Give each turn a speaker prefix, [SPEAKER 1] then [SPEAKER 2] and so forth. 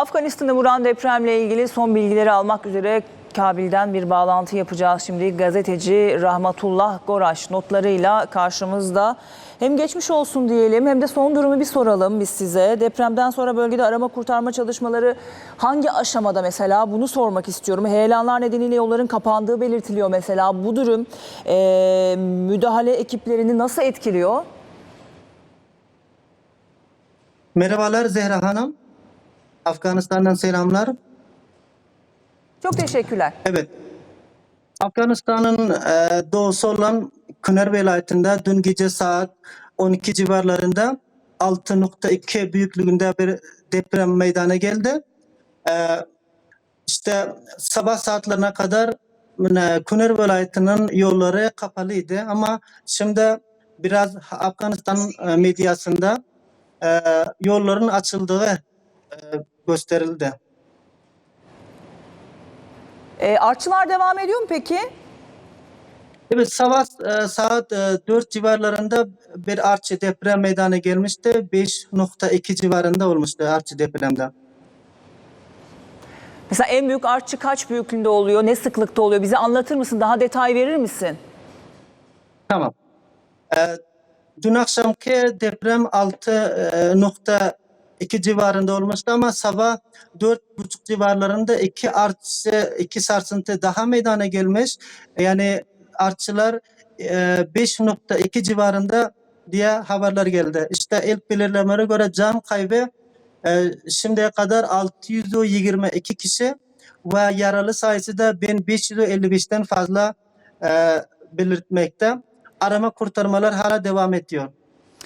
[SPEAKER 1] Afganistan'ı vuran depremle ilgili son bilgileri almak üzere Kabil'den bir bağlantı yapacağız. Şimdi gazeteci Rahmatullah Goraş notlarıyla karşımızda. Hem geçmiş olsun diyelim hem de son durumu bir soralım biz size. Depremden sonra bölgede arama kurtarma çalışmaları hangi aşamada mesela bunu sormak istiyorum. Heyelanlar nedeniyle yolların kapandığı belirtiliyor mesela. Bu durum eee, müdahale ekiplerini nasıl etkiliyor?
[SPEAKER 2] Merhabalar Zehra Hanım. Afganistan'dan selamlar.
[SPEAKER 1] Çok teşekkürler.
[SPEAKER 2] Evet. Afganistan'ın e, doğusu olan Kınar vilayetinde dün gece saat 12 civarlarında 6.2 büyüklüğünde bir deprem meydana geldi. E, işte sabah saatlerine kadar e, Kınar vilayetinin yolları kapalıydı ama şimdi biraz Afganistan e, medyasında e, yolların açıldığı e, gösterildi.
[SPEAKER 1] Eee, artçılar devam ediyor mu peki?
[SPEAKER 2] Evet sabah e, saat e, 4 civarlarında bir artçı deprem meydana gelmişti. 5.2 civarında olmuştu artçı depremde.
[SPEAKER 1] Mesela en büyük artçı kaç büyüklüğünde oluyor? Ne sıklıkta oluyor? Bize anlatır mısın? Daha detay verir misin?
[SPEAKER 2] Tamam. E, dün akşamki deprem 6.2 civarında olmuştu ama sabah 4.5 civarlarında iki artçı, iki sarsıntı daha meydana gelmiş. Yani artçılar e, 5.2 civarında diye haberler geldi. İşte ilk belirlemelere göre can kaybı e, şimdiye kadar 622 kişi ve yaralı sayısı da 1555'ten fazla e, belirtmekte. Arama kurtarmalar hala devam ediyor.